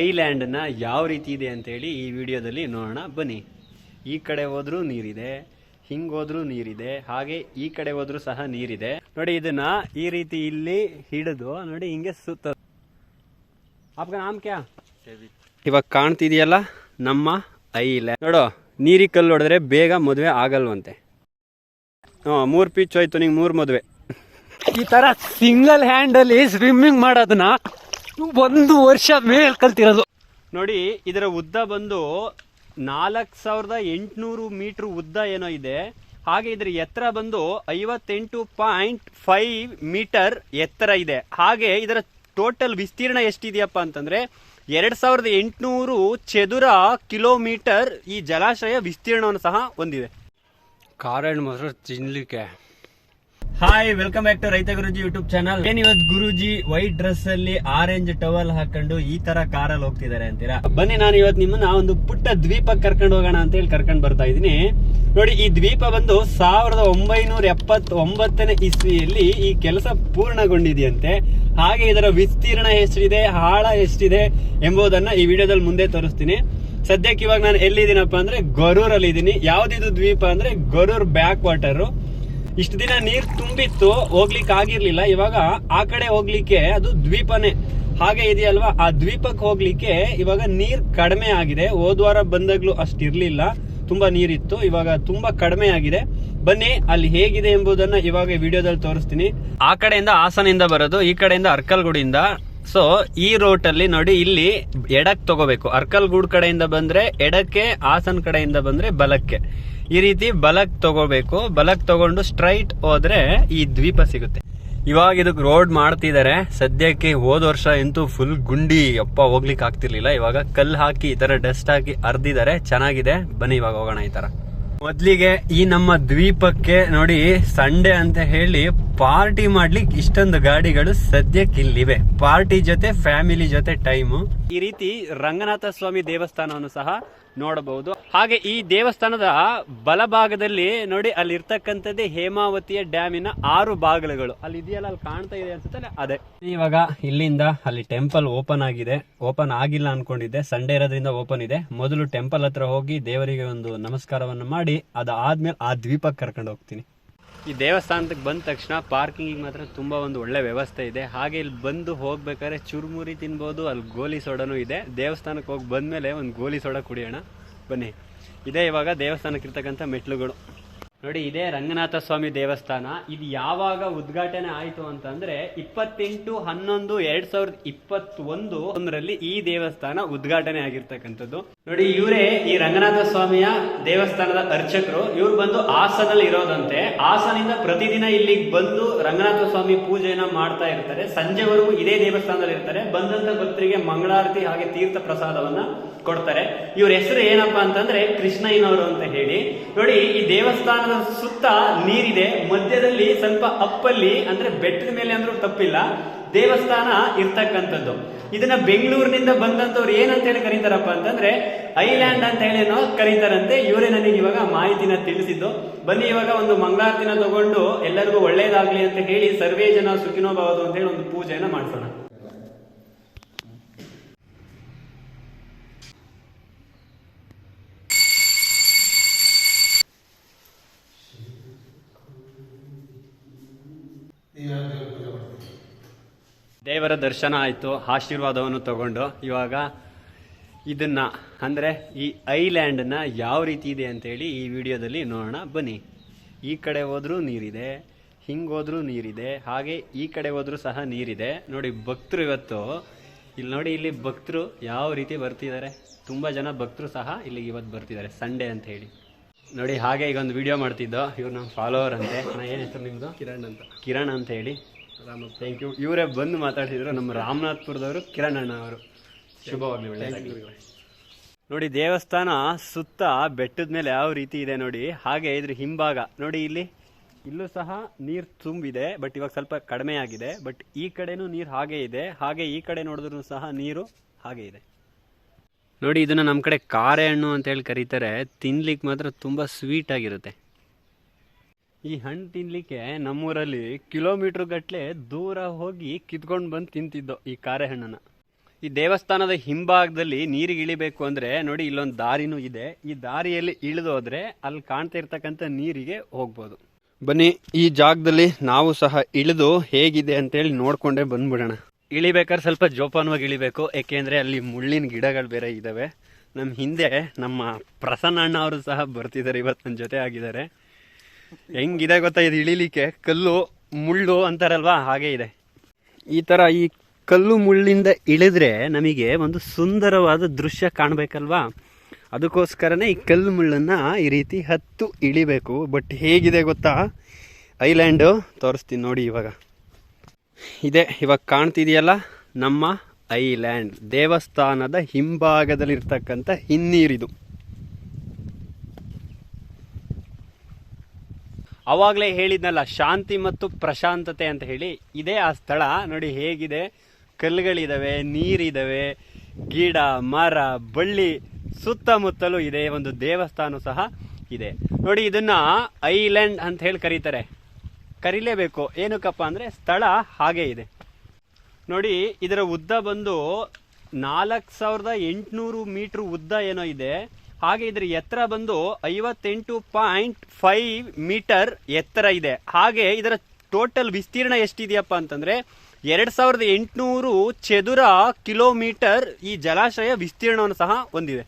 ಐಲ್ಯಾಂಡ್ನ ಯಾವ ರೀತಿ ಇದೆ ಅಂತೇಳಿ ಈ ವಿಡಿಯೋದಲ್ಲಿ ನೋಡೋಣ. ಬನ್ನಿ. ಈ ಕಡೆ ಹೋದ್ರೂ ನೀರಿದೆ, ಹಿಂಗ್ ಹೋದ್ರೂ ನೀರಿದೆ, ಹಾಗೆ ಈ ಕಡೆ ಹೋದ್ರೂ ಸಹ ನೀರಿದೆ. ನೋಡಿ, ಇದನ್ನ ಈ ರೀತಿ ಇಲ್ಲಿ ಹಿಡಿದು ನೋಡಿ, ಹಿಂಗೆ ಸುತ್ತ ಆಪ್ಗ ನಾಮ್ ಕ್ಯಾ? ಇವಾಗ ಕಾಣ್ತಿದೆಯಲ್ಲ ನಮ್ಮ ಐಲ್ಯಾಂಡ್ ನೋಡು, ನೀರಿಗೆ ಕಲ್ಲು ಹೊಡೆದ್ರೆ ಬೇಗ ಮದುವೆ ಆಗಲ್ವಂತೆ. ಹ್ಞೂ, ಮೂರು ಪಿಚ್ ಹೋಯ್ತು, ನಿಂಗೆ ಮೂರು ಮದುವೆ. ಈ ಥರ ಸಿಂಗಲ್ ಹ್ಯಾಂಡಲ್ಲಿ ಸ್ವಿಮ್ಮಿಂಗ್ ಮಾಡೋದನ್ನ ಒಂದು ವರ್ಷ ಮೇಲ್ ಕಲ್ತಿರೋದು. ನೋಡಿ ಇದರ ಉದ್ದ ಬಂದು ನಾಲ್ಕು ಸಾವಿರದ ಎಂಟುನೂರು ಮೀಟರ್ ಉದ್ದ ಏನೋ ಇದೆ. ಹಾಗೆ ಇದರ ಎತ್ತರ ಬಂದು ಐವತ್ತೆಂಟು ಪಾಯಿಂಟ್ ಫೈವ್ ಮೀಟರ್ ಎತ್ತರ ಇದೆ. ಹಾಗೆ ಇದರ ಟೋಟಲ್ ವಿಸ್ತೀರ್ಣ ಎಷ್ಟಿದೆಯಪ್ಪ ಅಂತಂದ್ರೆ ಎರಡ್ ಸಾವಿರದ ಎಂಟುನೂರು ಚದುರ ಕಿಲೋಮೀಟರ್ ಈ ಜಲಾಶಯ ವಿಸ್ತೀರ್ಣವನ್ನು ಸಹ ಹೊಂದಿದೆ. ಕಾರಣ ಮೊಸರು ತಿನ್ಲಿಕ್ಕೆ. ಹಾಯ್ ವೆಲ್ಕಮ್ ಬ್ಯಾಕ್ ಟು ರೈತ ಗುರುಜಿ ಯೂಟ್ಯೂಬ್ ಚಾನಲ್ ಏನ್ ಇವತ್ತು ಗುರುಜಿ ವೈಟ್ ಡ್ರೆಸ್ ಅಲ್ಲಿ ಆರೆಂಜ್ ಟವಲ್ ಹಾಕೊಂಡು ಈ ತರ ಕಾರಲ್ಲಿ ಹೋಗ್ತಿದ್ದಾರೆ ಅಂತೀರಾ? ಬನ್ನಿ, ನಾನು ಇವತ್ತು ನಿಮ್ಮನ್ನ ಒಂದು ಪುಟ್ಟ ದ್ವೀಪಕ್ಕೆ ಕರ್ಕೊಂಡು ಹೋಗೋಣ ಅಂತ ಹೇಳಿ ಕರ್ಕೊಂಡು ಬರ್ತಾ ಇದೀನಿ ನೋಡಿ, ಈ ದ್ವೀಪ ಬಂದು ಸಾವಿರದ ಒಂಬೈನೂರ ಎಪ್ಪತ್ ಒಂಬತ್ತನೇ ಇಸ್ವಿಯಲ್ಲಿ ಈ ಕೆಲಸ ಪೂರ್ಣಗೊಂಡಿದೆಯಂತೆ. ಹಾಗೆ ಇದರ ವಿಸ್ತೀರ್ಣ ಎಷ್ಟಿದೆ ಆಳ ಎಷ್ಟಿದೆ ಎಂಬುದನ್ನ ಈ ವಿಡಿಯೋದಲ್ಲಿ ಮುಂದೆ ತೋರಿಸ್ತೀನಿ. ಸದ್ಯಕ್ಕೆ ಇವಾಗ ನಾನು ಎಲ್ಲಿದ್ದೀನಪ್ಪ ಅಂದ್ರೆ ಗೊರೂರಲ್ಲಿ ಇದ್ದೀನಿ. ಯಾವ್ದಿದು ದ್ವೀಪ ಅಂದ್ರೆ ಗೊರೂರ್ ಬ್ಯಾಕ್ ವಾಟರ್ ಇಷ್ಟು ದಿನ ನೀರ್ ತುಂಬಿತ್ತು, ಹೋಗ್ಲಿಕ್ಕೆ ಆಗಿರ್ಲಿಲ್ಲ. ಇವಾಗ ಆ ಕಡೆ ಹೋಗ್ಲಿಕ್ಕೆ ಅದು ದ್ವೀಪನೆ. ಹಾಗೆ ಇದೆಯಲ್ವಾ? ಆ ದ್ವೀಪಕ್ಕೆ ಹೋಗ್ಲಿಕ್ಕೆ ಇವಾಗ ನೀರ್ ಕಡಿಮೆ ಆಗಿದೆ. ಹೋದ್ವಾರ ಬಂದಾಗ್ಲೂ ಅಷ್ಟಿರ್ಲಿಲ್ಲ. ತುಂಬಾ ನೀರಿತ್ತು. ಇವಾಗ ತುಂಬಾ ಕಡಿಮೆ ಆಗಿದೆ. ಬನ್ನಿ, ಅಲ್ಲಿ ಹೇಗಿದೆ ಎಂಬುದನ್ನ ಇವಾಗ ವಿಡಿಯೋದಲ್ಲಿ ತೋರಿಸ್ತೀನಿ. ಆ ಕಡೆಯಿಂದ ಹಾಸನಿಂದ ಬರೋದು, ಈ ಕಡೆಯಿಂದ ಅರ್ಕಲ್ಗುಡಿಯಿಂದ. ಸೊ ಈ ರೋಟ್ ಅಲ್ಲಿ ನೋಡಿ, ಇಲ್ಲಿ ಎಡಕ್ ತಗೋಬೇಕು. ಅರ್ಕಲ್ಗೂಡ್ ಕಡೆಯಿಂದ ಬಂದ್ರೆ ಎಡಕ್ಕೆ, ಹಾಸನ್ ಕಡೆಯಿಂದ ಬಂದ್ರೆ ಬಲಕ್ಕೆ. ಈ ರೀತಿ ಬಲಕ್ ತಗೋಬೇಕು. ಬಲಕ್ ತಗೊಂಡು ಸ್ಟ್ರೈಟ್ ಹೋದ್ರೆ ಈ ದ್ವೀಪ ಸಿಗುತ್ತೆ. ಇವಾಗ ಇದಕ್ಕೆ ರೋಡ್ ಮಾಡ್ತಿದ್ದಾರೆ ಸದ್ಯಕ್ಕೆ ಹೋದ ವರ್ಷ ಅಂತೂ ಫುಲ್ ಗುಂಡಿ ಅಪ್ಪ ಹೋಗ್ಲಿಕ್ಕೆ ಆಗ್ತಿರ್ಲಿಲ್ಲ. ಇವಾಗ ಕಲ್ಲು ಹಾಕಿ ಈ ತರ ಡಸ್ಟ್ ಹಾಕಿ ಅರ್ದಿದ್ದಾರೆ ಚೆನ್ನಾಗಿದೆ. ಬನ್ನಿ ಇವಾಗ ಹೋಗೋಣ ಈ ತರ. ಮೊದ್ಲಿಗೆ ಈ ನಮ್ಮ ದ್ವೀಪಕ್ಕೆ ನೋಡಿ ಸಂಡೇ ಅಂತ ಹೇಳಿ ಪಾರ್ಟಿ ಮಾಡ್ಲಿಕ್ಕೆ ಇಷ್ಟೊಂದು ಗಾಡಿಗಳು ಸದ್ಯಕ್ಕೆ ಇಲ್ಲಿವೆ. ಪಾರ್ಟಿ ಜೊತೆ ಫ್ಯಾಮಿಲಿ ಜೊತೆ ಟೈಮು. ಈ ರೀತಿ ರಂಗನಾಥ ಸ್ವಾಮಿ ದೇವಸ್ಥಾನವನ್ನು ಸಹ ನೋಡಬಹುದು. ಹಾಗೆ ಈ ದೇವಸ್ಥಾನದ ಬಲಭಾಗದಲ್ಲಿ ನೋಡಿ ಅಲ್ಲಿ ಇರ್ತಕ್ಕಂಥದ್ದೇ ಹೇಮಾವತಿಯ ಡ್ಯಾಮಿನ ಆರು ಬಾಗಿಲುಗಳು. ಅಲ್ಲಿ ಇದೆಯಲ್ಲ ಅಲ್ಲಿ ಕಾಣ್ತಾ ಇದೆ ಅನ್ಸುತ್ತೆ ಅದೇ. ಇವಾಗ ಇಲ್ಲಿಂದ ಅಲ್ಲಿ ಟೆಂಪಲ್ ಓಪನ್ ಆಗಿದೆ. ಓಪನ್ ಆಗಿಲ್ಲ ಅನ್ಕೊಂಡಿದ್ದೆ. ಸಂಡೇ ಇರೋದ್ರಿಂದ ಓಪನ್ ಇದೆ. ಮೊದಲು ಟೆಂಪಲ್ ಹತ್ರ ಹೋಗಿ ದೇವರಿಗೆ ಒಂದು ನಮಸ್ಕಾರವನ್ನು ಮಾಡಿ ಅದಾದ್ಮೇಲೆ ಆ ದ್ವೀಪಕ್ಕೆ ಕರ್ಕೊಂಡು ಹೋಗ್ತೀನಿ. ಈ ದೇವಸ್ಥಾನಕ್ಕೆ ಬಂದ ತಕ್ಷಣ ಪಾರ್ಕಿಂಗಿಗೆ ಮಾತ್ರ ತುಂಬ ಒಂದು ಒಳ್ಳೆ ವ್ಯವಸ್ಥೆ ಇದೆ. ಹಾಗೆ ಇಲ್ಲಿ ಬಂದು ಹೋಗ್ಬೇಕಾದ್ರೆ ಚುರುಮುರಿ ತಿನ್ಬೋದು, ಅಲ್ಲಿ ಗೋಲಿ ಸೋಡನೂ ಇದೆ. ದೇವಸ್ಥಾನಕ್ಕೆ ಹೋಗಿ ಬಂದಮೇಲೆ ಒಂದು ಗೋಲಿ ಸೋಡ ಕುಡಿಯೋಣ. ಬನ್ನಿ. ಇದೇ ಇವಾಗ ದೇವಸ್ಥಾನಕ್ಕೆ ಇರ್ತಕ್ಕಂಥ ಮೆಟ್ಲುಗಳು ನೋಡಿ, ಇದೇ ರಂಗನಾಥ ಸ್ವಾಮಿ ದೇವಸ್ಥಾನ. ಇದು ಯಾವಾಗ ಉದ್ಘಾಟನೆ ಆಯಿತು ಅಂತಂದ್ರೆ ಇಪ್ಪತ್ತೆಂಟು, ಹನ್ನೊಂದು, ಎರಡ್ ಸಾವಿರದ ಇಪ್ಪತ್ತೊಂದು ಒಂದರಲ್ಲಿ ಈ ದೇವಸ್ಥಾನ ಉದ್ಘಾಟನೆ ಆಗಿರ್ತಕ್ಕಂಥದ್ದು. ನೋಡಿ, ಇವರೇ ಈ ರಂಗನಾಥ ಸ್ವಾಮಿಯ ದೇವಸ್ಥಾನದ ಅರ್ಚಕರು. ಇವ್ರು ಬಂದು ಹಾಸನಲ್ಲಿ ಇರೋದಂತೆ. ಹಾಸನಿಂದ ಪ್ರತಿದಿನ ಇಲ್ಲಿಗೆ ಬಂದು ರಂಗನಾಥ ಸ್ವಾಮಿ ಪೂಜೆಯನ್ನ ಮಾಡ್ತಾ ಇರ್ತಾರೆ. ಸಂಜೆವರೆಗೂ ಇದೇ ದೇವಸ್ಥಾನದಲ್ಲಿ ಇರ್ತಾರೆ. ಬಂದಂತ ಭಕ್ತರಿಗೆ ಮಂಗಳಾರತಿ ಹಾಗೆ ತೀರ್ಥ ಪ್ರಸಾದವನ್ನ ಕೊಡ್ತಾರೆ. ಇವ್ರ ಹೆಸರು ಏನಪ್ಪಾ ಅಂತಂದ್ರೆ ಕೃಷ್ಣಯ್ಯನವರು ಅಂತ ಹೇಳಿ. ನೋಡಿ, ಈ ದೇವಸ್ಥಾನದ ಸುತ್ತ ನೀರಿದೆ. ಮಧ್ಯದಲ್ಲಿ ಸ್ವಲ್ಪ ಅಪ್ಪಲ್ಲಿ, ಅಂದ್ರೆ ಬೆಟ್ಟದ ಮೇಲೆ ಅಂದ್ರೂ ತಪ್ಪಿಲ್ಲ. ದೇವಸ್ಥಾನ ಇರ್ತಕ್ಕಂಥದ್ದು. ಇದನ್ನ ಬೆಂಗಳೂರಿನಿಂದ ಬಂದಂಥವ್ರು ಏನಂತ ಹೇಳಿ ಕರೀತಾರಪ್ಪ ಅಂತಂದ್ರೆ, ಐಲ್ಯಾಂಡ್ ಅಂತ ಹೇಳೇನೋ ಕರೀತಾರಂತೆ. ಇವರೇ ನನಗೆ ಇವಾಗ ಮಾಹಿತಿನ ತಿಳಿಸಿದ್ದು. ಬನ್ನಿ, ಇವಾಗ ಒಂದು ಮಂಗಳಾರತಿನ ತಗೊಂಡು ಎಲ್ಲರಿಗೂ ಒಳ್ಳೇದಾಗ್ಲಿ ಅಂತ ಹೇಳಿ ಸರ್ವೇ ಜನ ಸುಖಿನೋ ಅಂತ ಹೇಳಿ ಒಂದು ಪೂಜೆಯನ್ನ ಮಾಡಿಸೋಣ. ದೇವರ ದರ್ಶನ ಆಯಿತು ಆಶೀರ್ವಾದವನ್ನು ತಗೊಂಡು ಇವಾಗ ಇದನ್ನ ಅಂದರೆ ಈ ಐಲ್ಯಾಂಡನ್ನ ಯಾವ ರೀತಿ ಇದೆ ಅಂತೇಳಿ ಈ ವಿಡಿಯೋದಲ್ಲಿ ನೋಡೋಣ ಬನ್ನಿ. ಈ ಕಡೆ ಹೋದರೂ ನೀರಿದೆ ಹಿಂಗೆ ಹೋದರೂ ನೀರಿದೆ ಹಾಗೆ ಈ ಕಡೆ ಹೋದರೂ ಸಹ ನೀರಿದೆ. ನೋಡಿ ಭಕ್ತರು ಇವತ್ತು ಇಲ್ಲಿ ನೋಡಿ ಇಲ್ಲಿ ಭಕ್ತರು ಯಾವ ರೀತಿ ಬರ್ತಿದ್ದಾರೆ. ತುಂಬ ಜನ ಭಕ್ತರು ಸಹ ಇಲ್ಲಿಗೆ ಇವತ್ತು ಬರ್ತಿದ್ದಾರೆ ಸಂಡೇ ಅಂತ ಹೇಳಿ. ನೋಡಿ ಹಾಗೆ ಈಗ ಒಂದು ವಿಡಿಯೋ ಮಾಡ್ತಿದ್ದೋ ಇವ್ರು ನಮ್ಮ ಫಾಲೋವರ್ ಅಂತೆ. ನಾನು ಏನು ಹೆಸರು ನಿಮ್ಮದು ಕಿರಣ್ ಅಂತ. ಕಿರಣ್ ಅಂತ ಹೇಳಿ. ಥ್ಯಾಂಕ್ ಯು ಇವರೇ ಬಂದು ಮಾತಾಡ್ತಿದ್ರು ನಮ್ಮ ರಾಮನಾಥ್ಪುರದವರು ಕಿರಣ್ ಅಣ್ಣ ಅವರು. ಶುಭವಾಗಲಿ ನೋಡಿ ದೇವಸ್ಥಾನ ಸುತ್ತ ಬೆಟ್ಟದ ಮೇಲೆ ಯಾವ ರೀತಿ ಇದೆ ನೋಡಿ ಹಾಗೆ ಇದ್ರ ಹಿಂಭಾಗ. ನೋಡಿ ಇಲ್ಲಿ ಇಲ್ಲೂ ಸಹ ನೀರು ತುಂಬಿದೆ ಬಟ್ ಇವಾಗ ಸ್ವಲ್ಪ ಕಡಿಮೆ ಆಗಿದೆ. ಬಟ್ ಈ ಕಡೆನೂ ನೀರು ಹಾಗೆ ಇದೆ. ಹಾಗೆ ಈ ಕಡೆ ನೋಡಿದ್ರು ಸಹ ನೀರು ಹಾಗೆ ಇದೆ. ನೋಡಿ ಇದನ್ನ ನಮ್ಮ ಕಡೆ ಕಾರೆ ಹಣ್ಣು ಅಂತ ಹೇಳಿ ಕರೀತಾರೆ. ತಿನ್ಲಿಕ್ಕೆ ಮಾತ್ರ ತುಂಬಾ ಸ್ವೀಟ್ ಆಗಿರುತ್ತೆ. ಈ ಹಣ್ಣು ತಿನ್ಲಿಕ್ಕೆ ನಮ್ಮೂರಲ್ಲಿ ಕಿಲೋಮೀಟರ್ ಗಟ್ಟಲೆ ದೂರ ಹೋಗಿ ಕಿತ್ಕೊಂಡು ಬಂದು ತಿಂತಿದ್ದೋ ಈ ಕಾರೆ ಹಣ್ಣನ್ನು. ಈ ದೇವಸ್ಥಾನದ ಹಿಂಭಾಗದಲ್ಲಿ ನೀರಿಗೆ ಇಳಿಬೇಕು ಅಂದ್ರೆ ನೋಡಿ ಇಲ್ಲೊಂದು ದಾರಿನೂ ಇದೆ. ಈ ದಾರಿಯಲ್ಲಿ ಇಳಿದು ಹೋದ್ರೆ ಅಲ್ಲಿ ಕಾಣ್ತಾ ಇರ್ತಕ್ಕಂಥ ನೀರಿಗೆ ಹೋಗ್ಬೋದು. ಬನ್ನಿ, ಈ ಜಾಗದಲ್ಲಿ ನಾವು ಸಹ ಇಳಿದು ಹೇಗಿದೆ ಅಂತೇಳಿ ನೋಡಿಕೊಂಡೇ ಬಂದ್ಬಿಡೋಣ. ಇಳಿಬೇಕಾದ್ರೆ ಸ್ವಲ್ಪ ಜೋಪಾನವಾಗಿ ಇಳಿಬೇಕು, ಏಕೆಂದರೆ ಅಲ್ಲಿ ಮುಳ್ಳಿನ ಗಿಡಗಳು ಬೇರೆ ಇದ್ದಾವೆ ನಮ್ಮ ಹಿಂದೆ ನಮ್ಮ ಪ್ರಸನ್ನ ಅಣ್ಣ ಅವರು ಸಹ ಬರ್ತಿದ್ದಾರೆ ಇವತ್ತು ನನ್ನ ಜೊತೆ ಆಗಿದ್ದಾರೆ. ಹೆಂಗಿದೆ ಗೊತ್ತಾ ಇದು ಇಳಿಲಿಕ್ಕೆ? ಕಲ್ಲು, ಮುಳ್ಳು ಅಂತಾರಲ್ವಾ? ಹಾಗೆ ಇದೆ. ಈ ತರ ಈ ಕಲ್ಲು, ಮುಳ್ಳಿಂದ ಇಳಿದ್ರೆ ನಮಗೆ ಒಂದು ಸುಂದರವಾದ ದೃಶ್ಯ ಕಾಣಬೇಕಲ್ವಾ? ಅದಕ್ಕೋಸ್ಕರನೇ ಈ ಕಲ್ಲು, ಮುಳ್ಳನ್ನು ಈ ರೀತಿ ಹತ್ತು ಇಳಿಬೇಕು. ಬಟ್ ಹೇಗಿದೆ ಗೊತ್ತಾ? ಐಲ್ಯಾಂಡು, ತೋರಿಸ್ತೀನಿ ನೋಡಿ ಇವಾಗ. ಇದೆ, ಇವಾಗ ಕಾಣ್ತಿದೆಯಲ್ಲ? ನಮ್ಮ ಐಲ್ಯಾಂಡ್, ದೇವಸ್ಥಾನದ ಹಿಂಭಾಗದಲ್ಲಿರ್ತಕ್ಕಂಥ ಹಿನ್ನೀರಿದು. ಅವಾಗಲೇ ಹೇಳಿದ್ನಲ್ಲ, ಶಾಂತಿ ಮತ್ತು ಪ್ರಶಾಂತತೆ ಅಂತ ಹೇಳಿ. ಇದೇ ಆ ಸ್ಥಳ, ನೋಡಿ ಹೇಗಿದೆ. ಕಲ್ಲುಗಳಿದ್ದಾವೆ ನೀರಿದ್ದಾವೆ ಗಿಡ, ಮರ, ಬಳ್ಳಿ, ಸುತ್ತಮುತ್ತಲೂ ಇದೆ ಒಂದು ದೇವಸ್ಥಾನ ಸಹ ಇದೆ. ನೋಡಿ, ಇದನ್ನ ಐಲ್ಯಾಂಡ್ ಅಂತ ಹೇಳಿ ಕರೀತಾರೆ. ಕರೀಲೇಬೇಕು. ಏನಕ್ಕಪ್ಪ ಅಂದ್ರೆ, ಸ್ಥಳ ಹಾಗೆ ಇದೆ. ನೋಡಿ, ಇದರ ಉದ್ದ ಬಂದು ನಾಲ್ಕು ಸಾವಿರದ ಎಂಟುನೂರು ಮೀಟರ್ ಉದ್ದ ಏನೋ ಇದೆ. ಹಾಗೆ ಇದರ ಎತ್ತರ ಬಂದು ಐವತ್ತೆಂಟು ಪಾಯಿಂಟ್ ಫೈವ್ ಮೀಟರ್ ಎತ್ತರ ಇದೆ. ಹಾಗೆ ಇದರ ಟೋಟಲ್ ವಿಸ್ತೀರ್ಣ ಎಷ್ಟಿದೆಯಪ್ಪ ಅಂತಂದ್ರೆ ಎರಡ್ ಸಾವಿರದ ಎಂಟುನೂರು ಚದುರ ಕಿಲೋಮೀಟರ್ ಈ ಜಲಾಶಯ ವಿಸ್ತೀರ್ಣವನ್ನು ಸಹ ಹೊಂದಿದೆ.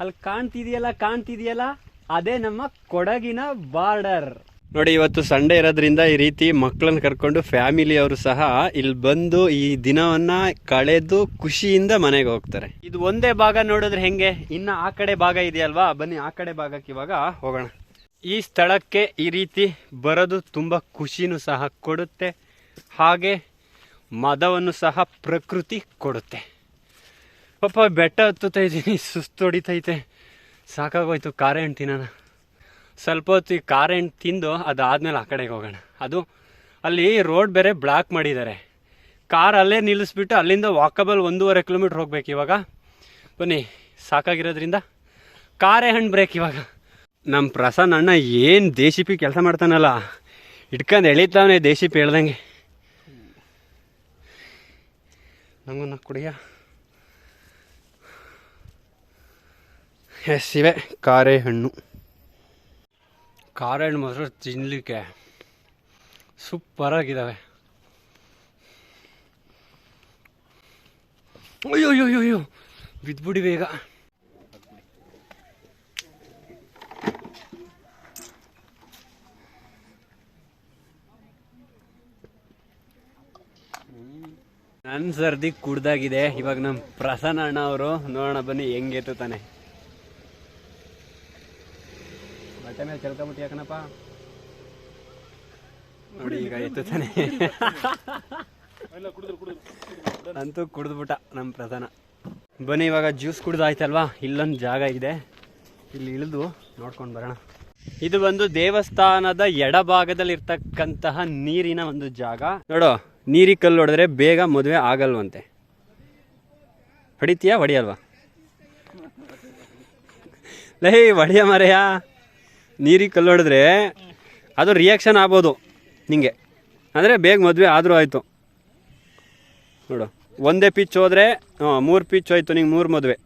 ಅಲ್ಲಿ ಕಾಣ್ತಿದೆಯಲ್ಲ ಕಾಣ್ತಿದೆಯಲ್ಲ? ಅದೇ ನಮ್ಮ ಕೊಡಗಿನ ಬಾರ್ಡರ್ ನೋಡಿ, ಇವತ್ತು ಸಂಡೇ ಇರೋದ್ರಿಂದ ಈ ರೀತಿ ಮಕ್ಕಳನ್ನ ಕರ್ಕೊಂಡು ಫ್ಯಾಮಿಲಿ ಅವರು ಸಹ ಇಲ್ಲಿ ಬಂದು ಈ ದಿನವನ್ನ ಕಳೆದು ಖುಷಿಯಿಂದ ಮನೆಗೆ ಹೋಗ್ತಾರೆ. ಇದು ಒಂದೇ ಭಾಗ ನೋಡಿದ್ರೆ ಹೆಂಗೆ? ಇನ್ನ ಆ ಕಡೆ ಭಾಗ ಇದೆಯಲ್ವಾ? ಬನ್ನಿ, ಆ ಕಡೆ ಭಾಗಕ್ಕೆ ಇವಾಗ ಹೋಗೋಣ. ಈ ಸ್ಥಳಕ್ಕೆ ಈ ರೀತಿ ಬರೋದು ತುಂಬಾ ಖುಷಿನೂ ಸಹ ಕೊಡುತ್ತೆ. ಹಾಗೆ ಮದವನ್ನು ಸಹ ಪ್ರಕೃತಿ ಕೊಡುತ್ತೆ. ಪಾಪ ಬೆಟ್ಟ ಹತ್ತುತ್ತಾ ಇದ್ದೀನಿ ಸುಸ್ತು ಹೊಡಿತೈತೆ. ಸಾಕಾಗೋಯ್ತು, ಕಾರೆ ಹಣ್ಣು ತಿನ್ನೋಣ ಸ್ವಲ್ಪ ಹೊತ್ತು ಈ ಖಾರ ಹಣ್ಣು ತಿಂದು ಅದಾದಮೇಲೆ ಆ ಕಡೆಗೆ ಹೋಗೋಣ. ಅದು ಅಲ್ಲಿ ರೋಡ್ ಬೇರೆ ಬ್ಲಾಕ್ ಮಾಡಿದ್ದಾರೆ. ಕಾರ್ ಅಲ್ಲೇ ನಿಲ್ಲಿಸ್ಬಿಟ್ಟು ಅಲ್ಲಿಂದ ವಾಕಬಲ್ ಒಂದೂವರೆ ಕಿಲೋಮೀಟ್ರ್ ಹೋಗ್ಬೇಕು ಇವಾಗ. ಬನ್ನಿ, ಸಾಕಾಗಿರೋದ್ರಿಂದ ಕಾರೇ ಹಣ್ಣು ಬ್ರೇಕ್ ಇವಾಗ. ನಮ್ಮ ಪ್ರಸನ್ನ ಅಣ್ಣ ಏನು ದೇಶಿಪಿ ಕೆಲಸ ಮಾಡ್ತಾನಲ್ಲ. ಇಟ್ಕೊಂಡು ಎಳಿತಾವನೆ ದೇಶಿಪಿ ಹೇಳ್ದಂಗೆ. ನಂಗೊಂದು ಕುಡಿಯ? ಎಸ್, ಇವೆ ಕಾರೆ ಹಣ್ಣು. ಕಾರೆ ಹಣ್ಣು ಮಾತ್ರ ತಿನ್ನಲಿಕ್ಕೆ ಸೂಪರ್ ಆಗಿದ್ದಾವೆ ಅಯ್ಯೋ ಅಯ್ಯೋ ಅಯ್ಯೋ ಅಯ್ಯೋ ಬಿದ್ಬಿಡಿ ಬೇಗ. ನನ್ನ ಸರ್ದಿ ಕುಡ್ದಾಗಿದೆ. ಇವಾಗ ನಮ್ಮ ಪ್ರಸನ್ನ ಅಣ್ಣ ಅವರು, ನೋಡೋಣ ಬನ್ನಿ ಹೆಂಗೆ ತಾನೆ ಬಟ್ಟೆ ಮೇಲೆ ಚೆಲ್ಕೊಂಬಿಟ್ಟು ಯಾಕನಪ್ಪ ನೋಡಿ ಈಗ ಎತ್ತುತ್ತಾನೆ ಅಂತೂ ಕುಡಿದ್ಬಿಟ್ಟ ನಮ್ಮ ಪ್ರಧಾನ. ಬನ್ನಿ, ಇವಾಗ ಜ್ಯೂಸ್ ಕುಡ್ದಾಯ್ತಲ್ವಾ ಇಲ್ಲೊಂದು ಜಾಗ ಇದೆ. ಇಲ್ಲಿ ಇಳಿದು ನೋಡ್ಕೊಂಡು ಬರೋಣ. ಇದು ಬಂದು ದೇವಸ್ಥಾನದ ಎಡಭಾಗದಲ್ಲಿ ಇರ್ತಕ್ಕಂತಹ ನೀರಿನ ಒಂದು ಜಾಗ. ನೋಡು ನೀರಿ ಕಲ್ಲು ಹೊಡೆದ್ರೆ ಬೇಗ ಮದುವೆ ಆಗಲ್ವಂತೆ. ಹೊಡಿತೀಯಾ, ಹೊಡಿಯಲ್ವಾ? ಲೈ, ಹೊಡಿಯ ಮರೆಯ ನೀರಿಗೆ ಕಲ್ಲು ಹೊಡೆದ್ರೆ ಅದು ರಿಯಾಕ್ಷನ್ ಆಗ್ಬೋದು ನಿಂಗೆ. ಅಂದರೆ ಬೇಗ ಮದುವೆ ಆದರೂ ಆಯಿತು. ನೋಡು, ಒಂದೇ ಪಿಚ್ ಹೋದರೆ ಮೂರು ಪಿಚ್ ಹೋಯ್ತು, ನಿಂಗೆ ಮೂರು ಮದುವೆ.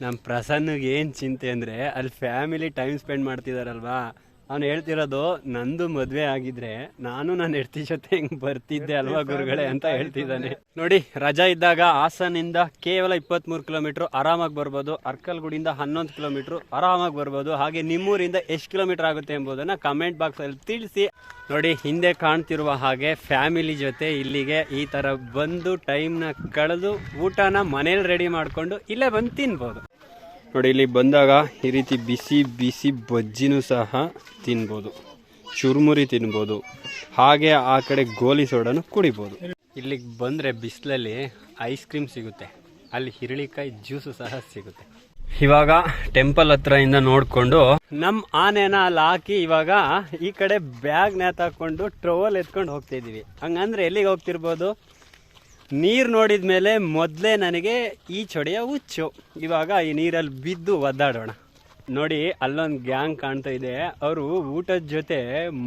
ನಮ್ಮ ಪ್ರಸನ್ನಗೆ ಏನು ಚಿಂತೆ ಅಂದರೆ, ಅಲ್ಲಿ ಫ್ಯಾಮಿಲಿ ಟೈಮ್ ಸ್ಪೆಂಡ್ ಮಾಡ್ತಿದಾರಲ್ವಾ? ಅವ್ನು ಹೇಳ್ತಿರೋದು ನಂದು ಮದ್ವೆ ಆಗಿದ್ರೆ ನಾನು ನನ್ನ ಹೆಂಡತಿ ಜೊತೆ ಹಿಂಗ್ ಬರ್ತಿದ್ದೆ ಅಲ್ವಾ ಗುರುಗಳೇ ಅಂತ ಹೇಳ್ತಿದ್ದಾನೆ. ನೋಡಿ ರಜಾ ಇದ್ದಾಗ ಹಾಸನಿಂದ ಕೇವಲ ಇಪ್ಪತ್ತ್ಮೂರು ಕಿಲೋಮೀಟರ್ ಆರಾಮಾಗಿ ಬರ್ಬೋದು ಅರ್ಕಲ್ಗುಡಿಯಿಂದ ಹನ್ನೊಂದು ಕಿಲೋಮೀಟರ್ ಆರಾಮಾಗಿ ಬರ್ಬೋದು ಹಾಗೆ ನಿಮ್ಮೂರಿಂದ ಎಷ್ಟು ಕಿಲೋಮೀಟರ್ ಆಗುತ್ತೆ ಎಂಬುದನ್ನ ಕಮೆಂಟ್ ಬಾಕ್ಸಲ್ಲಿ ತಿಳಿಸಿ. ನೋಡಿ ಹಿಂದೆ ಕಾಣ್ತಿರುವ ಹಾಗೆ ಫ್ಯಾಮಿಲಿ ಜೊತೆ ಇಲ್ಲಿಗೆ ಈ ತರ ಬಂದು ಟೈಮ್ನ ಕಳೆದು ಊಟನ ಮನೇಲಿ ರೆಡಿ ಮಾಡಿಕೊಂಡು ಇಲ್ಲೇ ಬಂದು ತಿನ್ಬೋದು. ನೋಡಿ, ಇಲ್ಲಿ ಬಂದಾಗ ಈ ರೀತಿ ಬಿಸಿ ಬಿಸಿ ಬಜ್ಜಿನೂ ಸಹ ತಿನ್ಬೋದು. ಚುರುಮುರಿ ತಿನ್ಬೋದು. ಹಾಗೆ ಆ ಕಡೆ ಗೋಲಿ ಸೋಡನು ಕುಡಿಬೋದು. ಇಲ್ಲಿಗೆ ಬಂದರೆ ಬಿಸಿಲಲ್ಲಿ ಐಸ್ ಕ್ರೀಮ್ ಸಿಗುತ್ತೆ. ಅಲ್ಲಿ ಹಿರಳಿಕಾಯಿ ಜ್ಯೂಸು ಸಹ ಸಿಗುತ್ತೆ. ಇವಾಗ ಟೆಂಪಲ್ ಹತ್ರದಿಂದ ನೋಡಿಕೊಂಡು ನಮ್ಮ ಆನೆನ ಅಲ್ಲಿ ಹಾಕಿ ಇವಾಗ ಈ ಕಡೆ ಬ್ಯಾಗ್ ನೇತಾಕೊಂಡು ಟ್ರವಲ್ ಎತ್ಕೊಂಡು ಹೋಗ್ತಾ ಹಂಗಂದ್ರೆ ಎಲ್ಲಿಗೆ ಹೋಗ್ತಿರ್ಬೋದು? ನೀರು ನೋಡಿದ ಮೇಲೆ ಮೊದಲೇ ನನಗೆ ಈ ಚೊಡೆಯ ಹುಚ್ಚು. ಇವಾಗ ಈ ನೀರಲ್ಲಿ ಬಿದ್ದು ಒದ್ದಾಡೋಣ. ನೋಡಿ, ಅಲ್ಲೊಂದು ಗ್ಯಾಂಗ್ ಕಾಣ್ತಾ ಇದೆ. ಅವರು ಊಟದ ಜೊತೆ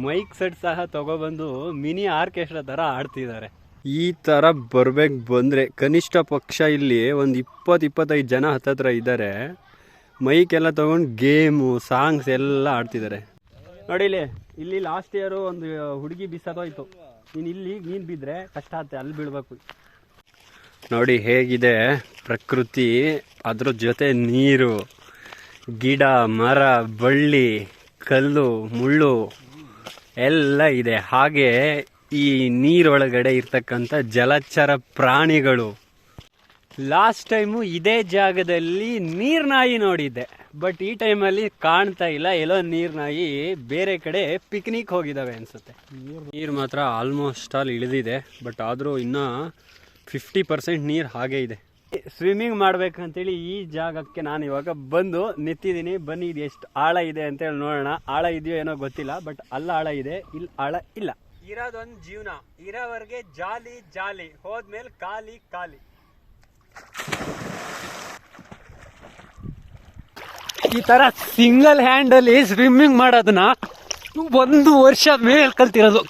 ಮೈಕ್ ಸೆಟ್ ಸಹ ತಗೊಬಂದು ಮಿನಿ ಆರ್ಕೆಸ್ಟ್ರಾ ಥರ ಆಡ್ತಿದ್ದಾರೆ. ಈ ಥರ ಬರ್ಬೇಕು ಬಂದರೆ ಕನಿಷ್ಠ ಪಕ್ಷ ಇಲ್ಲಿ ಒಂದು ಇಪ್ಪತ್ತು ಇಪ್ಪತ್ತೈದು ಜನ ಹತ್ತತ್ರ ಇದ್ದಾರೆ. ಮೈಕ್ ಎಲ್ಲ ತೊಗೊಂಡು ಗೇಮು ಸಾಂಗ್ಸ್ ಎಲ್ಲ ಆಡ್ತಿದ್ದಾರೆ. ನೋಡಿ ಇಲ್ಲಿ ಇಲ್ಲಿ ಲಾಸ್ಟ್ ಇಯರು ಒಂದು ಹುಡುಗಿ ಬಿಸಾಕೋಯ್ತು. ನೀನು ಇಲ್ಲಿ, ನೀನು ಬಿದ್ದರೆ ಕಷ್ಟ ಆಗುತ್ತೆ ಅಲ್ಲಿ ಬೀಳ್ಬೇಕು. ನೋಡಿ ಹೇಗಿದೆ ಪ್ರಕೃತಿ, ಅದ್ರ ಜೊತೆ ನೀರು, ಗಿಡ, ಮರ, ಬಳ್ಳಿ, ಕಲ್ಲು, ಮುಳ್ಳು ಎಲ್ಲ ಇದೆ. ಹಾಗೆ ಈ ನೀರೊಳಗಡೆ ಇರ್ತಕ್ಕಂಥ ಜಲಚರ ಪ್ರಾಣಿಗಳು. ಲಾಸ್ಟ್ ಟೈಮು ಇದೇ ಜಾಗದಲ್ಲಿ ನೀರ್ನಾಯಿ ನೋಡಿದ್ದೆ. ಬಟ್ ಈ ಟೈಮಲ್ಲಿ ಕಾಣ್ತಾ ಇಲ್ಲ. ಎಲ್ಲೋ ನೀರ್ನಾಯಿ ಬೇರೆ ಕಡೆ ಪಿಕ್ನಿಕ್ ಹೋಗಿದ್ದಾವೆ ಅನ್ಸುತ್ತೆ. ನೀರು ಮಾತ್ರ ಆಲ್ಮೋಸ್ಟ್ ಆಲ್ ಇಳಿದಿದೆ. ಬಟ್ ಆದರೂ ಇನ್ನೂ ಫಿಫ್ಟಿ ಪರ್ಸೆಂಟ್ ನೀರು ಹಾಗೆ ಇದೆ. ಸ್ವಿಮ್ಮಿಂಗ್ ಮಾಡ್ಬೇಕಂತೇಳಿ ಈ ಜಾಗಕ್ಕೆ ನಾನು ಇವಾಗ ಬಂದು ನಿಂತಿದ್ದೀನಿ. ಬನ್ನಿ ಇದು ಎಷ್ಟು ಆಳ ಇದೆ ಅಂತೇಳಿ ನೋಡೋಣ. ಆಳ ಇದೆಯೋ ಏನೋ ಗೊತ್ತಿಲ್ಲ ಬಟ್ ಅಲ್ಲ ಆಳ ಇದೆ ಇಲ್ಲಿ ಆಳ ಇಲ್ಲ. ಇರೋದೊಂದು ಜೀವನ. ಇರೋವರೆಗೆ ಜಾಲಿ ಜಾಲಿ. ಹೋದ್ಮೇಲೆ ಖಾಲಿ ಖಾಲಿ. ಈ ತರ ಸಿಂಗಲ್ ಹ್ಯಾಂಡ್ ಅಲ್ಲಿ ಸ್ವಿಮ್ಮಿಂಗ್ ಮಾಡೋದನ್ನ ಒಂದು ವರ್ಷ ಮೇಲೆ ಕಲ್ತಿರೋದು.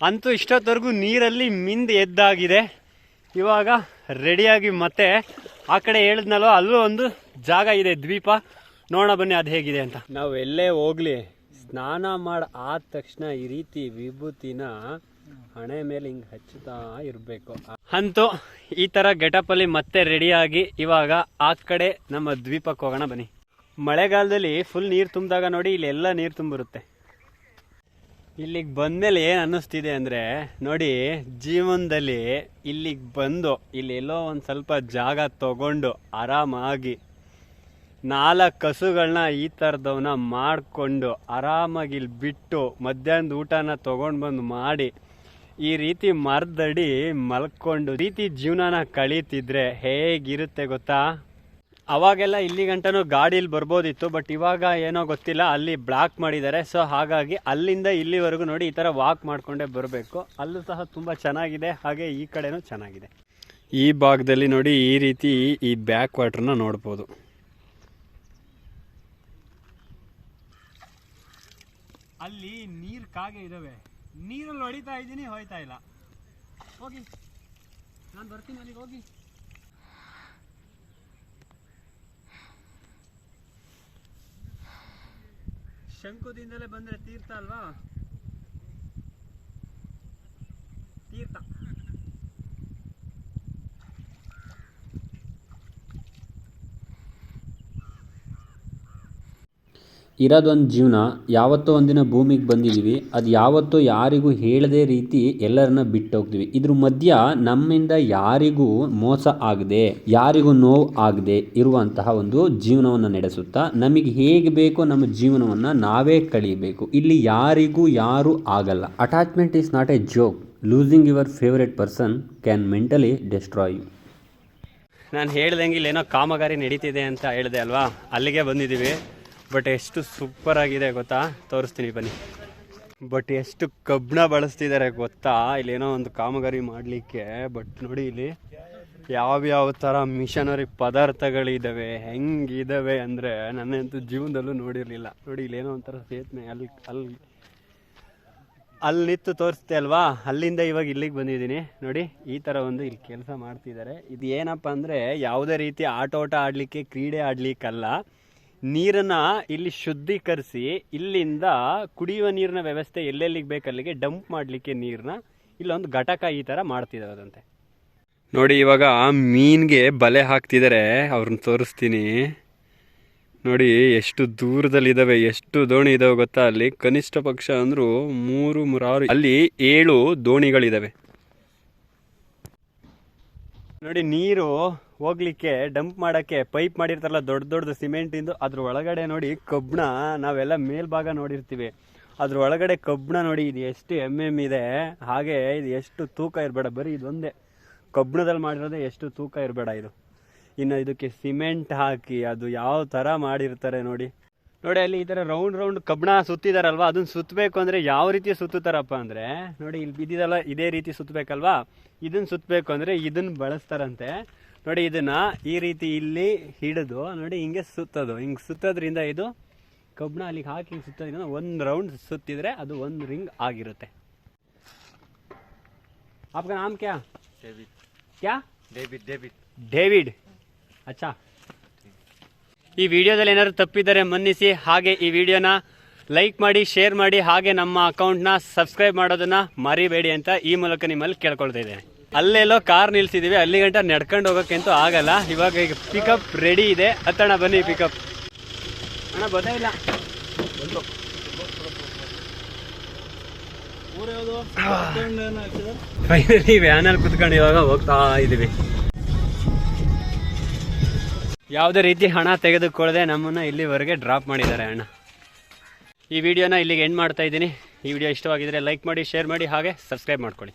ಅಂತೂ ಇಷ್ಟೊತ್ತವರೆಗೂ ನೀರಲ್ಲಿ ಮಿಂದ್ ಎದ್ದಾಗಿದೆ. ಇವಾಗ ರೆಡಿಯಾಗಿ ಮತ್ತೆ ಆ ಕಡೆ ಹೇಳಿದ್ನಲ್ವ ಅಲ್ಲೂ ಒಂದು ಜಾಗ ಇದೆ ದ್ವೀಪ. ನೋಡೋಣ ಬನ್ನಿ ಅದು ಹೇಗಿದೆ ಅಂತ. ನಾವು ಎಲ್ಲೇ ಹೋಗ್ಲಿ ಸ್ನಾನ ಮಾಡಿ ಆದ ತಕ್ಷಣ ಈ ರೀತಿ ವಿಭೂತಿನ ಹಣೆ ಮೇಲೆ ಹಿಂಗೆ ಹಚ್ಚುತ್ತಾ ಇರಬೇಕು. ಅಂತೂ ಈ ಥರ ಗೆಟಪಲ್ಲಿ ಮತ್ತೆ ರೆಡಿಯಾಗಿ ಇವಾಗ ಆ ಕಡೆ ನಮ್ಮ ದ್ವೀಪಕ್ಕೆ ಹೋಗೋಣ ಬನ್ನಿ. ಮಳೆಗಾಲದಲ್ಲಿ ಫುಲ್ ನೀರು ತುಂಬಿದಾಗ ನೋಡಿ ಇಲ್ಲೆಲ್ಲ ನೀರು ತುಂಬಿರುತ್ತೆ. ಇಲ್ಲಿಗೆ ಬಂದ್ಮೇಲೆ ಏನು ಅನ್ನಿಸ್ತಿದೆ ಅಂದರೆ, ನೋಡಿ, ಜೀವನದಲ್ಲಿ ಇಲ್ಲಿಗೆ ಬಂದು, ಇಲ್ಲಿ ಎಲ್ಲೋ ಒಂದು ಸ್ವಲ್ಪ ಜಾಗ ತಗೊಂಡು ಆರಾಮಾಗಿ ನಾಲ್ಕು ಕಸುಗಳನ್ನ ಈ ಥರದವನ್ನ ಮಾಡಿಕೊಂಡು ಆರಾಮಾಗಿ ಇಲ್ಲಿ ಬಿಟ್ಟು ಮಧ್ಯಾಹ್ನದ ಊಟನ ತೊಗೊಂಡು ಬಂದು ಮಾಡಿ, ಈ ರೀತಿ ಮರದಡಿ ಮಲ್ಕೊಂಡು ರೀತಿ ಜೀವನನ ಕಳೀತಿದ್ರೆ ಹೇಗಿರುತ್ತೆ ಗೊತ್ತಾ? ಅವಾಗೆಲ್ಲ ಇಲ್ಲಿ ಗಂಟನೂ ಗಾಡೀಲಿ ಬರ್ಬೋದಿತ್ತು, ಬಟ್ ಇವಾಗ ಏನೋ ಗೊತ್ತಿಲ್ಲ, ಅಲ್ಲಿ ಬ್ಲಾಕ್ ಮಾಡಿದ್ದಾರೆ. ಸೊ ಹಾಗಾಗಿ ಅಲ್ಲಿಂದ ಇಲ್ಲಿವರೆಗೂ ನೋಡಿ ಈ ಥರ ವಾಕ್ ಮಾಡಿಕೊಂಡೇ ಬರಬೇಕು. ಅಲ್ಲೂ ಸಹ ತುಂಬ ಚೆನ್ನಾಗಿದೆ, ಹಾಗೆ ಈ ಕಡೆನೂ ಚೆನ್ನಾಗಿದೆ. ಈ ಭಾಗದಲ್ಲಿ ನೋಡಿ ಈ ರೀತಿ ಈ ಬ್ಯಾಕ್ ವಾಟ್ರನ್ನ ನೋಡ್ಬೋದು. ಅಲ್ಲಿ ನೀರು ಕಾಗೆ ಇದ್ದಾವೆ ನೀರಲ್ಲಿ ಹೊಡಿತಾ ಇದ್ದೀನಿ, ಹೋಯ್ತಾ ಇಲ್ಲ. ಹೋಗಿ. ನಾನು ಬರ್ತೀನಿ ಅಲ್ಲಿಗೆ, ಹೋಗಿ. ಶಂಕುದಿಂದಲೇ ಬಂದ್ರೆ ತೀರ್ಥ ಅಲ್ವಾ? ತೀರ್ಥ. ಇರೋದೊಂದು ಜೀವನ ಯಾವತ್ತೋ ಒಂದಿನ ಭೂಮಿಗೆ ಬಂದಿದ್ದೀವಿ ಅದು ಯಾವತ್ತೋ ಯಾರಿಗೂ ಹೇಳದೇ ರೀತಿ ಎಲ್ಲರನ್ನ ಬಿಟ್ಟು ಹೋಗ್ತೀವಿ ಇದ್ರ ಮಧ್ಯ ನಮ್ಮಿಂದ ಯಾರಿಗೂ ಮೋಸ ಆಗದೆ, ಯಾರಿಗೂ ನೋವು ಆಗದೆ ಇರುವಂತಹ ಒಂದು ಜೀವನವನ್ನು ನಡೆಸುತ್ತಾ, ನಮಗೆ ಹೇಗೆ ಬೇಕೋ ನಮ್ಮ ಜೀವನವನ್ನು ನಾವೇ ಕಳೀಬೇಕು. ಇಲ್ಲಿ ಯಾರಿಗೂ ಯಾರೂ ಆಗಲ್ಲ. Attachment is not a joke losing your favourite person can mentally destroy you ನಾನು ಹೇಳ್ದಂಗೆ ಇಲ್ಲೇನೋ ಕಾಮಗಾರಿ ನಡೀತಿದೆ ಅಂತ ಹೇಳಿದೆ ಅಲ್ವಾ? ಅಲ್ಲಿಗೆ ಬಂದಿದ್ದೀವಿ ಬಟ್ ಎಷ್ಟು ಸೂಪರ್ ಆಗಿದೆ ಗೊತ್ತಾ? ತೋರಿಸ್ತೀನಿ ಬನ್ನಿ. ಬಟ್ ಎಷ್ಟು ಕಬ್ಬಣ ಬಳಸ್ತಿದ್ದಾರೆ ಗೊತ್ತಾ? ಇಲ್ಲೇನೋ ಒಂದು ಕಾಮಗಾರಿ ಮಾಡಲಿಕ್ಕೆ. ಬಟ್ ನೋಡಿ ಇಲ್ಲಿ ಯಾವ್ಯಾವ ಥರ ಮಿಷನರಿ ಪದಾರ್ಥಗಳಿದ್ದಾವೆ ಹೆಂಗಿದ್ದಾವೆ ಅಂದರೆ ನನ್ನಂತೂ ಜೀವನದಲ್ಲೂ ನೋಡಿರಲಿಲ್ಲ. ನೋಡಿ ಇಲ್ಲೇನೋ ಒಂಥರ ಸೇತುವೆ ಅಲ್ಲಿ ಅಲ್ಲಿ ಅಲ್ಲಿ ನಿಂತು ತೋರಿಸ್ತೆ ಅಲ್ವಾ? ಅಲ್ಲಿಂದ ಇವಾಗ ಇಲ್ಲಿಗೆ ಬಂದಿದ್ದೀನಿ. ನೋಡಿ, ಈ ಥರ ಒಂದು ಇಲ್ಲಿ ಕೆಲಸ ಮಾಡ್ತಿದ್ದಾರೆ. ಇದು ಏನಪ್ಪ ಅಂದರೆ ಯಾವುದೇ ರೀತಿ ಆಟೋಟ ಆಡಲಿಕ್ಕೆ, ಕ್ರೀಡೆ ಆಡಲಿಕ್ಕಲ್ಲ. ನೀರನ್ನು ಇಲ್ಲಿ ಶುದ್ಧೀಕರಿಸಿ ಇಲ್ಲಿಂದ ಕುಡಿಯುವ ನೀರಿನ ವ್ಯವಸ್ಥೆ ಎಲ್ಲೆಲ್ಲಿಗೆ ಬೇಕಲ್ಲಿಗೆ ಡಂಪ್ ಮಾಡಲಿಕ್ಕೆ ನೀರನ್ನ ಇಲ್ಲೊಂದು ಘಟಕ ಈ ಥರ ಮಾಡ್ತಿದ್ದಾರಂತೆ ನೋಡಿ ಇವಾಗ ಮೀನಿಗೆ ಬಲೆ ಹಾಕ್ತಿದ್ದಾರೆ ಅವ್ರನ್ನ ತೋರಿಸ್ತೀನಿ. ನೋಡಿ ಎಷ್ಟು ದೂರದಲ್ಲಿದ್ದಾವೆ ಎಷ್ಟು ದೋಣಿ ಇದಾವೆ ಗೊತ್ತಾ ಅಲ್ಲಿ? ಕನಿಷ್ಠ ಪಕ್ಷ ಅಂದರೂ ಮೂರು ಮೂರಾರು, ಅಲ್ಲಿ ಏಳು ದೋಣಿಗಳಿದಾವೆ. ನೋಡಿ, ನೀರು ಹೋಗ್ಲಿಕ್ಕೆ ಡಂಪ್ ಮಾಡಕ್ಕೆ ಪೈಪ್ ಮಾಡಿರ್ತಾರಲ್ಲ, ದೊಡ್ಡ ದೊಡ್ಡದು ಸಿಮೆಂಟಿಂದು, ಅದ್ರ ಒಳಗಡೆ ನೋಡಿ ಕಬ್ಬಣ ನಾವೆಲ್ಲ ಮೇಲ್ಭಾಗ ನೋಡಿರ್ತೀವಿ. ಅದ್ರ ಒಳಗಡೆ ಕಬ್ಬಣ ನೋಡಿ, ಇದು ಎಷ್ಟು ಎಂ ಎಂ ಇದೆ. ಹಾಗೆ ಇದು ಎಷ್ಟು ತೂಕ ಇರಬೇಡ, ಬರೀ ಇದೊಂದೇ. ಕಬ್ಬಣದಲ್ಲಿ ಮಾಡಿರೋದೇ ಎಷ್ಟು ತೂಕ ಇರಬೇಡ ಇದು. ಇನ್ನು ಇದಕ್ಕೆ ಸಿಮೆಂಟ್ ಹಾಕಿ, ಅದು ಯಾವ ಥರ ಮಾಡಿರ್ತಾರೆ ನೋಡಿ. ನೋಡಿ ಅಲ್ಲಿ ಈ ಥರ ರೌಂಡ್ ರೌಂಡ್ ಕಬ್ಬಣ ಸುತ್ತಿದಾರಲ್ವಾ ಅದನ್ನ ಸುತ್ತಬೇಕು ಅಂದರೆ ಯಾವ ರೀತಿ ಸುತ್ತುತ್ತಾರಪ್ಪ ಅಂದರೆ ನೋಡಿ ಇಲ್ಲಿ ಬಿದ್ದಿದಲ್ಲ ಇದೇ ರೀತಿ ಸುತ್ತಬೇಕಲ್ವಾ ಇದನ್ನ ಸುತ್ತಬೇಕು ಅಂದರೆ ಇದನ್ನ ಬಳಸ್ತಾರಂತೆ ನೋಡಿ ಇದನ್ನ ಈ ರೀತಿ ಇಲ್ಲಿ ಹಿಡಿದು ನೋಡಿ ಹಿಂಗೆ ಸುತ್ತೋದು ಹಿಂಗೆ ಸುತ್ತೋದ್ರಿಂದ ಇದು ಕಬ್ಬಣ ಅಲ್ಲಿಗೆ ಹಾಕಿ ಹಿಂಗೆ ಸುತ್ತೋದ್ರಿಂದ ಒಂದು ರೌಂಡ್ ಸುತ್ತಿದ್ರೆ ಅದು ಒಂದು ರಿಂಗ್ ಆಗಿರುತ್ತೆ आपका नाम क्या डेविड क्या डेविड डेविड ಡೇವಿಡ್ ಅಚ್ಚಾ ಈ ವಿಡಿಯೋದಲ್ಲಿ ಏನಾದ್ರು ತಪ್ಪಿದರೆ ಮನ್ನಿಸಿ. ಹಾಗೆ ಈ ವಿಡಿಯೋನ ಲೈಕ್ ಮಾಡಿ ಶೇರ್ ಮಾಡಿ ಹಾಗೆ ನಮ್ಮ ಅಕೌಂಟ್ನ ಸಬ್ಸ್ಕ್ರೈಬ್ ಮಾಡೋದನ್ನ ಮರಿಬೇಡಿ ಅಂತ ಈ ಮೂಲಕ ನಿಮ್ಮಲ್ಲಿ ಕೇಳ್ಕೊಳ್ತಾ ಇದ್ದೇನೆ. ಅಲ್ಲೆಲ್ಲೋ ಕಾರ್ ನಿಲ್ಸಿದೀವಿ ಅಲ್ಲಿ ಗಂಟ ನಡ್ಕೊಂಡು ಹೋಗೋಕ್ಕಂತೂ ಆಗಲ್ಲ. ಇವಾಗ ಈಗ ಪಿಕಪ್ ರೆಡಿ ಇದೆ. ಹತ್ತಣ ಬನ್ನಿ ಪಿಕಪ್ ಅಣ್ಣ ಗೊತ್ತಾಯಿಲ್ಲ ಫೈನಲಿ ವ್ಯಾನಲ್ಲಿ ಕುತ್ಕೊಂಡು ಇವಾಗ ಹೋಗ್ತಾ ಇದೀವಿ. ಯಾವುದೇ ರೀತಿ ಹಣ ತೆಗೆದುಕೊಳ್ಳದೆ ನಮ್ಮನ್ನು ಇಲ್ಲಿವರೆಗೆ ಡ್ರಾಪ್ ಮಾಡಿದ್ದಾರೆ ಅಣ್ಣ. ಈ ವಿಡಿಯೋನ ಇಲ್ಲಿಗೆ ಎಂಡ್ ಮಾಡ್ತಾ ಇದ್ದೀನಿ. ಈ ವಿಡಿಯೋ ಇಷ್ಟವಾಗಿದ್ದರೆ ಲೈಕ್ ಮಾಡಿ ಶೇರ್ ಮಾಡಿ, ಹಾಗೆ ಸಬ್ಸ್ಕ್ರೈಬ್ ಮಾಡ್ಕೊಳ್ಳಿ.